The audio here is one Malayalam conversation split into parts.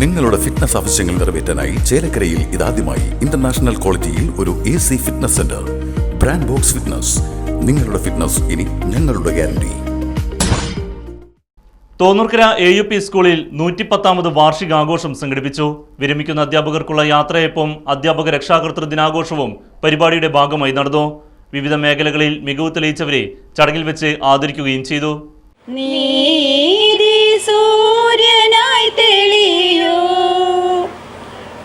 നിങ്ങളുടെ ഫിറ്റ്നസ് ആവശ്യങ്ങൾ നിറവേറ്റാനായി ചേലക്കരയിൽ ഇതാദ്യമായി ഇന്റർനാഷണൽ ക്വാളിറ്റിയിൽ ഒരു A C fitness center brand box fitness നിങ്ങളുടെ ഫിറ്റ്നസ് ഇനി ഞങ്ങളുടെ guarantee Thonnurkara A U P സ്കൂളിൽ നൂറ്റിപ്പത്താമത് വാർഷികാഘോഷം സംഘടിപ്പിച്ചു. വിരമിക്കുന്ന അധ്യാപകർക്കുള്ള യാത്രയപ്പം അധ്യാപക രക്ഷാകർത്തൃ ദിനാഘോഷവും പരിപാടിയുടെ ഭാഗമായി നടന്നു. വിവിധ മേഖലകളിൽ മികവ് തെളിയിച്ചവരെ ചടങ്ങിൽ വെച്ച് ആദരിക്കുകയും ചെയ്തു. നീതി സൂര്യനായി തെളിയൂ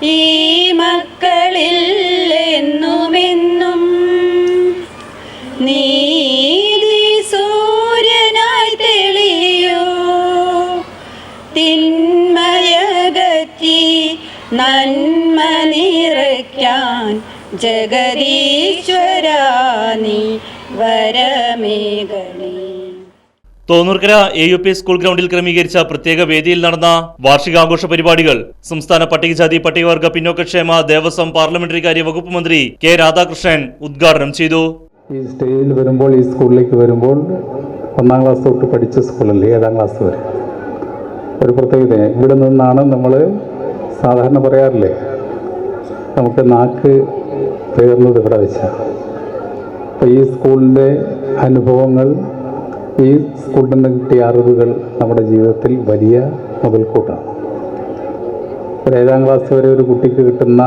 ഈ മക്കളിൽ എന്നുമെന്നും നീതി സൂര്യനായി തെളിയോ? തിന്മയകറ്റി നന്മ നിറയ്ക്കാൻ ജഗദീശ്വരാനി വരമേകണേ. Thonnurkara A U P school ഗ്രൗണ്ടിൽ ക്രമീകരിച്ച പ്രത്യേക വേദിയിൽ നടന്ന വാർഷികാഘോഷ പരിപാടികൾ സംസ്ഥാന പട്ടികജാതി പട്ടികവർഗ പിന്നോക്കക്ഷേമ ദേവസ്വം പാർലമെന്ററി കാര്യ വകുപ്പ് മന്ത്രി കെ രാധാകൃഷ്ണൻ ഉദ്ഘാടനം ചെയ്തു. ഈ സ്റ്റേജിൽ വരുമ്പോൾ ഈ സ്കൂളിലേക്ക് വരുമ്പോൾ ഒന്നാം ക്ലാസ് തൊട്ട് പഠിച്ച സ്കൂളല്ലേ ഏഴാം ക്ലാസ് വരെ. ഒരു പ്രത്യേകത ഇവിടെ നിന്നാണ് നമ്മൾ സാധാരണ പറയാറില്ലേ നമുക്ക് നാക്ക് പേർന്നത് ഇവിടെ വെച്ചാണ് അപ്പോൾ ഈ സ്കൂളിന്റെ അനുഭവങ്ങൾ ഈ സ്കൂളിൽ നിന്ന് കിട്ടിയ അറിവുകൾ നമ്മുടെ ജീവിതത്തിൽ വലിയ മുതൽക്കൂട്ടാണ്. ഒരു ഏഴാം ക്ലാസ് വരെ ഒരു കുട്ടിക്ക് കിട്ടുന്ന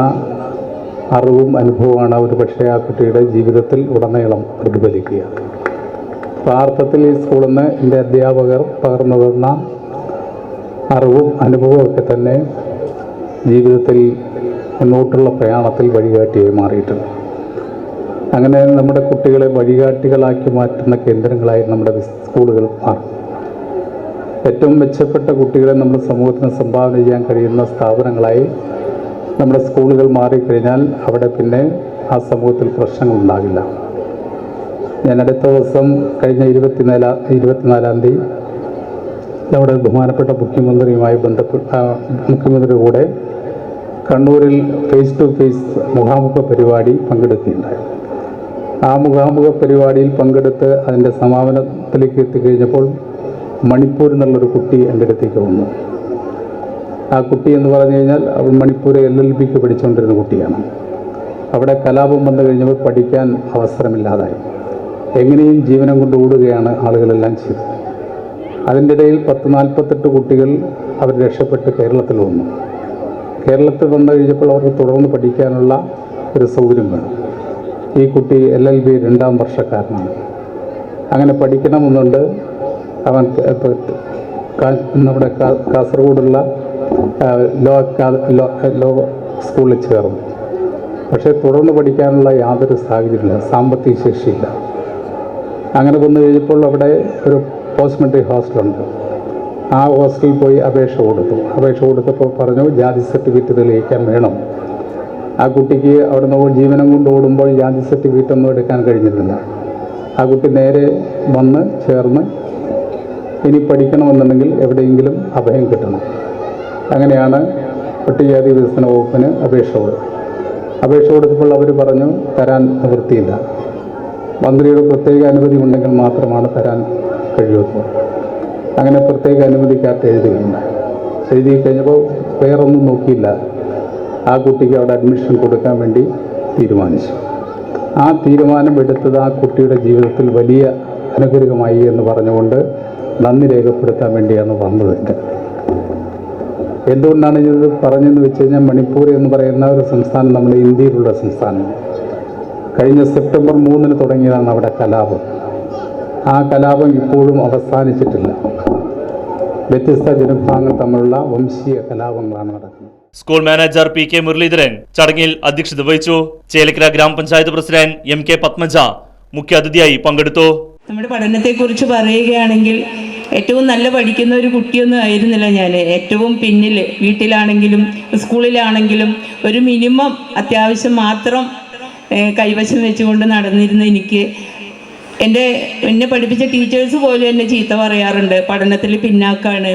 അറിവും അനുഭവമാണ് ഒരു പക്ഷേ ആ കുട്ടിയുടെ ജീവിതത്തിൽ ഉടനീളം പ്രതിഫലിക്കുക. അപ്പോൾ ആ അർത്ഥത്തിൽ ഈ സ്കൂളിൽ നിന്ന് എന്റെ അധ്യാപകർ പകർന്നു തന്ന അറിവും അനുഭവവും ഒക്കെ തന്നെ ജീവിതത്തിൽ മുന്നോട്ടുള്ള പ്രയാണത്തിൽ വഴികാട്ടിയായി മാറിയിട്ടുണ്ട്. അങ്ങനെ നമ്മുടെ കുട്ടികളെ വഴികാട്ടികളാക്കി മാറ്റുന്ന കേന്ദ്രങ്ങളായി നമ്മുടെ സ്കൂളുകൾ മാറും ഏറ്റവും മെച്ചപ്പെട്ട കുട്ടികളെ നമ്മുടെ സമൂഹത്തിന് സംഭാവന ചെയ്യാൻ കഴിയുന്ന സ്ഥാപനങ്ങളായി നമ്മുടെ സ്കൂളുകൾ മാറിക്കഴിഞ്ഞാൽ അവിടെ പിന്നെ ആ സമൂഹത്തിൽ പ്രശ്നങ്ങൾ ഉണ്ടാകില്ല ഞാൻ അടുത്ത ദിവസം കഴിഞ്ഞ ഇരുപത്തിനാലാം ഇരുപത്തിനാലാം തീയതി നമ്മുടെ ബഹുമാനപ്പെട്ട മുഖ്യമന്ത്രിയുമായി ബന്ധപ്പെട്ട മുഖ്യമന്ത്രി കൂടെ കണ്ണൂരിൽ ഫേസ് ടു ഫേസ് മുഖാമുഖ പരിപാടി പങ്കെടുക്കുകയുണ്ടായി. ആ മുഖാമുഖ പരിപാടിയിൽ പങ്കെടുത്ത് അതിന്റെ സമാപനത്തിലേക്ക് എത്തിക്കഴിഞ്ഞപ്പോൾ മണിപ്പൂർ എന്നുള്ളൊരു കുട്ടി എന്റെ അടുത്തേക്ക് വന്നു. ആ കുട്ടി എന്ന് പറഞ്ഞു കഴിഞ്ഞാൽ അവൾ മണിപ്പൂർ എൽ എൽ ബിക്ക് പഠിച്ചുകൊണ്ടിരുന്ന കുട്ടിയാണ്. അവിടെ കലാപം വന്നു കഴിഞ്ഞപ്പോൾ പഠിക്കാൻ അവസരമില്ലാതായി. എങ്ങനെയും ജീവനം കൊണ്ട് ഓടുകയാണ് ആളുകളെല്ലാം ചെയ്തത്. അതിന്റെ ഇടയിൽ പത്ത് നാൽപ്പത്തെട്ട് കുട്ടികൾ അവർ രക്ഷപ്പെട്ട് കേരളത്തിൽ വന്നു. കേരളത്തിൽ വന്നു കഴിഞ്ഞപ്പോൾ അവർക്ക് തുടർന്ന് പഠിക്കാനുള്ള ഒരു സൗകര്യം വേണം. ഈ കുട്ടി എൽ എൽ ബി രണ്ടാം വർഷക്കാരനാണ്. അങ്ങനെ പഠിക്കണമെന്നുണ്ട്. അവൻ നമ്മുടെ കാസർഗോഡുള്ള ലോ ലോ സ്കൂളിൽ ചേർന്നു. പക്ഷേ തുടർന്ന് പഠിക്കാനുള്ള യാതൊരു സാഹചര്യമില്ല. സാമ്പത്തിക ശേഷിയില്ല. അങ്ങനെ വന്നു കഴിഞ്ഞപ്പോൾ അവിടെ ഒരു പോസ്റ്റ് മെട്രിക് ഹോസ്റ്റലുണ്ട്. ആ ഹോസ്റ്റലിൽ പോയി അപേക്ഷ കൊടുത്തു. അപേക്ഷ കൊടുത്തപ്പോൾ പറഞ്ഞു ജാതി സർട്ടിഫിക്കറ്റ് തെളിയിക്കാൻ വേണം. ആ കുട്ടിക്ക് അവിടെ നിന്ന് ജീവനം കൊണ്ട് ഓടുമ്പോൾ ജാതി സർട്ടിഫിക്കറ്റ് ഒന്നും എടുക്കാൻ കഴിഞ്ഞിട്ടില്ല. ആ കുട്ടി നേരെ വന്ന് ചേർന്ന് ഇനി പഠിക്കണമെന്നുണ്ടെങ്കിൽ എവിടെയെങ്കിലും അഭയം കിട്ടണം. അങ്ങനെയാണ് പട്ടികജാതി വികസന വകുപ്പിന് അപേക്ഷ കൊടുത്തത്. അപേക്ഷ കൊടുത്തപ്പോൾ അവർ പറഞ്ഞു തരാൻ നിവൃത്തിയില്ല. മന്ത്രിയുടെ പ്രത്യേക അനുമതി ഉണ്ടെങ്കിൽ മാത്രമാണ് തരാൻ കഴിയുള്ളൂ അങ്ങനെ പ്രത്യേക അനുമതിക്കകത്ത് എഴുതിയിട്ടുണ്ട്. എഴുതി കഴിഞ്ഞപ്പോൾ വേറൊന്നും നോക്കിയില്ല. ആ കുട്ടിക്ക് അവിടെ അഡ്മിഷൻ കൊടുക്കാൻ വേണ്ടി തീരുമാനിച്ചു. ആ തീരുമാനം എടുത്തത് ആ കുട്ടിയുടെ ജീവിതത്തിൽ വലിയ അനുഗ്രഹമായി എന്ന് പറഞ്ഞുകൊണ്ട് നന്ദി രേഖപ്പെടുത്താൻ വേണ്ടിയാണ് വന്നത് എന്തുകൊണ്ടാണ് ഇത് പറഞ്ഞതെന്ന് വെച്ച് കഴിഞ്ഞാൽ മണിപ്പൂർ എന്ന് പറയുന്ന ഒരു സംസ്ഥാനം നമ്മുടെ ഇന്ത്യയിലുള്ള സംസ്ഥാനമാണ് കഴിഞ്ഞ സെപ്റ്റംബർ മൂന്നിന് തുടങ്ങിയതാണ് അവിടെ കലാപം. ആ കലാപം ഇപ്പോഴും അവസാനിച്ചിട്ടില്ല. വ്യത്യസ്ത ജനവിഭാഗങ്ങൾ തമ്മിലുള്ള വംശീയ കലാപങ്ങളാണ് നടക്കുന്നത്. School manager P K Muraleedharan ചടങ്ങിൽ അധ്യക്ഷത വഹിച്ചു. ചേലക്കര ഗ്രാമപഞ്ചായത്ത് പ്രസിഡന്റ് എം കെ പത്മജ മുഖ്യാതിഥിയായി പങ്കെടുത്തു. നമ്മുടെ പഠനത്തെക്കുറിച്ച് പറയുകയാണെങ്കിൽ ഏറ്റവും നല്ല പഠിക്കുന്ന ഒരു കുട്ടിയൊന്നും ആയിരുന്നില്ല ഞാൻ. ഏറ്റവും പിന്നിൽ വീട്ടിലാണെങ്കിലും സ്കൂളിലാണെങ്കിലും ഒരു മിനിമം അത്യാവശ്യം മാത്രം കൈവശം വെച്ചുകൊണ്ട് നടന്നിരുന്ന എനിക്ക് എന്റെ എന്നെ പഠിപ്പിച്ച ടീച്ചേഴ്സ് പോലും എന്നെ ചീത്ത പറയാറുണ്ട്. പഠനത്തിൽ പിന്നാക്കാണ്.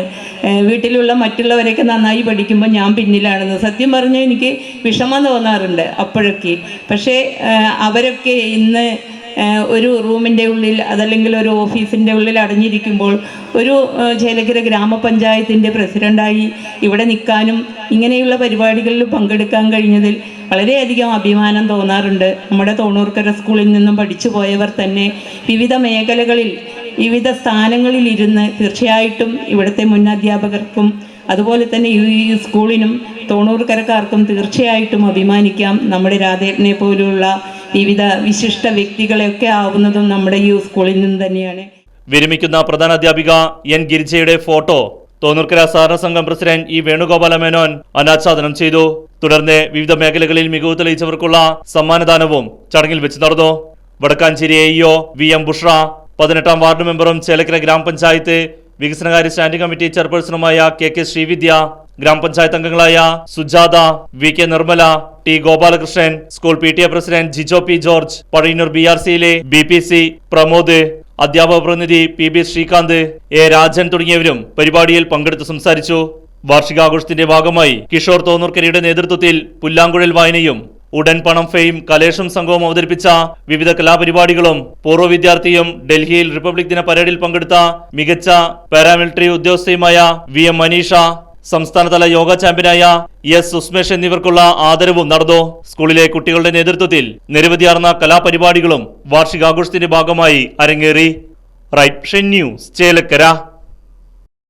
വീട്ടിലുള്ള മറ്റുള്ളവരൊക്കെ നന്നായി പഠിക്കുമ്പോൾ ഞാൻ പിന്നിലാണെന്ന്. സത്യം പറഞ്ഞാൽ എനിക്ക് വിഷമം തോന്നാറുണ്ട് അപ്പോഴൊക്കെ. പക്ഷേ അവരൊക്കെ ഇന്ന് ഒരു റൂമിന്റെ ഉള്ളിൽ അതല്ലെങ്കിൽ ഒരു ഓഫീസിന്റെ ഉള്ളിൽ അടഞ്ഞിരിക്കുമ്പോൾ ഒരു ചേലക്കര ഗ്രാമപഞ്ചായത്തിന്റെ പ്രസിഡന്റായി ഇവിടെ നിൽക്കാനും ഇങ്ങനെയുള്ള പരിപാടികളിൽ പങ്കെടുക്കാൻ കഴിഞ്ഞതിൽ വളരെയധികം അഭിമാനം തോന്നാറുണ്ട്. നമ്മുടെ തോണൂർക്കര സ്കൂളിൽ നിന്നും പഠിച്ചു പോയവർ തന്നെ വിവിധ മേഖലകളിൽ വിവിധ സ്ഥാനങ്ങളിൽ ഇരുന്ന് തീർച്ചയായിട്ടും ഇവിടുത്തെ മുൻ അധ്യാപകർക്കും അതുപോലെ തന്നെ ഈ സ്കൂളിനും തോണൂർക്കരക്കാർക്കും തീർച്ചയായിട്ടും അഭിമാനിക്കാം. നമ്മുടെ രാധേട്ടനെ പോലുള്ള വിവിധ വിശിഷ്ട വ്യക്തികളെയൊക്കെ ആവുന്നതും നമ്മുടെ ഈ സ്കൂളിൽ നിന്ന് തന്നെയാണ്. വിരമിക്കുന്ന പ്രധാന അധ്യാപിക എൻ ഗിരിജയുടെ ഫോട്ടോ തോന്നൂർക്കര സഹകരണ സംഘം പ്രസിഡന്റ് ഇ വേണുഗോപാല മേനോൻ അനാച്ഛാദനം ചെയ്തു. തുടർന്ന് വിവിധ മേഖലകളിൽ മികവ് തെളിയിച്ചവർക്കുള്ള സമ്മാനദാനവും ചടങ്ങിൽ വെച്ച് നടന്നു. Vadakkanchery A EO V M Bushra പതിനെട്ടാം വാർഡ് മെമ്പറും ചേലക്കര ഗ്രാമപഞ്ചായത്ത് വികസനകാര്യ സ്റ്റാൻഡിംഗ് കമ്മിറ്റി ചെയർപേഴ്സണുമായ കെ കെ ശ്രീവിദ്യ ഗ്രാമപഞ്ചായത്ത് അംഗങ്ങളായ Sujatha V K Nirmala T Gopalakrishnan school P T A president Jijo P George Pazhayannur B R സിയിലെ ബി പി സി പ്രമോദ് അധ്യാപക പ്രതിനിധി P B Sreekanth A Rajan തുടങ്ങിയവരും പരിപാടിയിൽ പങ്കെടുത്ത് സംസാരിച്ചു. വാർഷികാഘോഷത്തിന്റെ ഭാഗമായി കിഷോർ തോന്നൂർക്കരയുടെ നേതൃത്വത്തിൽ പുല്ലാങ്കുഴൽ വായനയും ഉടൻ പണം ഫെയിം കലേഷും സംഘവും അവതരിപ്പിച്ച വിവിധ കലാപരിപാടികളും പൂർവ വിദ്യാർത്ഥിയും ഡൽഹിയിൽ റിപ്പബ്ലിക് ദിന പരേഡിൽ പങ്കെടുത്ത മികച്ച പാരാമിലിറ്ററി ഉദ്യോഗസ്ഥയുമായ വി എം മനീഷ സംസ്ഥാനതല യോഗ ചാമ്പ്യനായ എസ് സുസ്മേഷ് എന്നിവർക്കുള്ള ആദരവും നടന്നു. സ്കൂളിലെ കുട്ടികളുടെ നേതൃത്വത്തിൽ നിരവധിയാർന്ന കലാപരിപാടികളും വാർഷികാഘോഷത്തിന്റെ ഭാഗമായി അരങ്ങേറി. Right news Chelakkara.